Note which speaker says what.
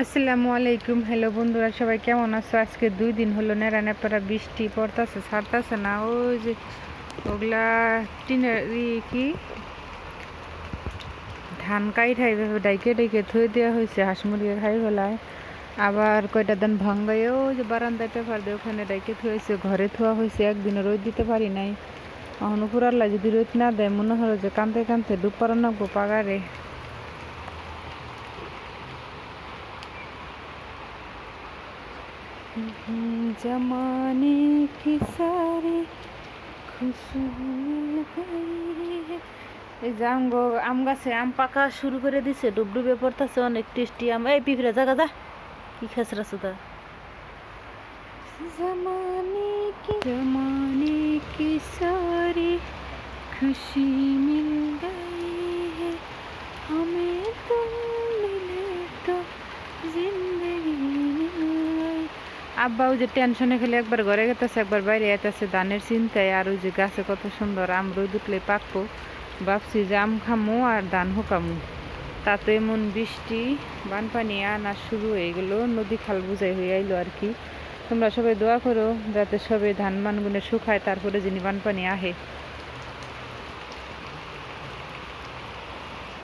Speaker 1: আসসালামু আলাইকুম। হ্যালো বন্ধুরা, সবাই কেমন আছো? আজকে দুই দিন হলো নেড়া নেপারা বৃষ্টি পড়তেছে, ছাড়তেছে না। ওই যে ওগুলা টিনের কি? ধান কাইঠাই এভাবে ডাইকে ডাইকে থুয়ে দেওয়া হয়েছে, হাঁস মুরগি খাই ফেলায় আবার কয়টা দিন ভাঙ্গায় ওই যে বারান্দায় পেপার দিয়ে ওখানে ডাইকে থুয়েছে, ঘরে থোয়া হয়েছে একদিন রোদ দিতে পারি নাই। এখন যদি রোদ না দেয়, মনে হলো যে কানতে কানতে ডুব পারানো পাগারে। जमाने की सारी এই যে আম আম গাছে আম পাকা শুরু করে দিছে ডুবডুবে পড়তেছে অনেক টেস্টি আম এই পিঁপড়ে জাগা দা কি খেসরা সুদা জমানে কি জমানে কি সারি খুশি মিল গই আব্বা ওই যে টেনশনে খেলে একবার ঘরে গেতেছে, একবার বাইরে যেতেছে ধানের চিন্তায় আর ওই যে গাছে কত সুন্দর আম রোদ উঠলে পাকবো। ভাবছি যে আম খামো আর ধান হোকামো তাতে এমন বৃষ্টি, বানপানি আনা শুরু হয়ে গেলো, নদী খাল বুঝাই হয়ে আইলো আর কি। তোমরা সবাই দোয়া করো যাতে সবে ধান মানগুনে শুকায়, তারপরে যিনি বানপানি আহে।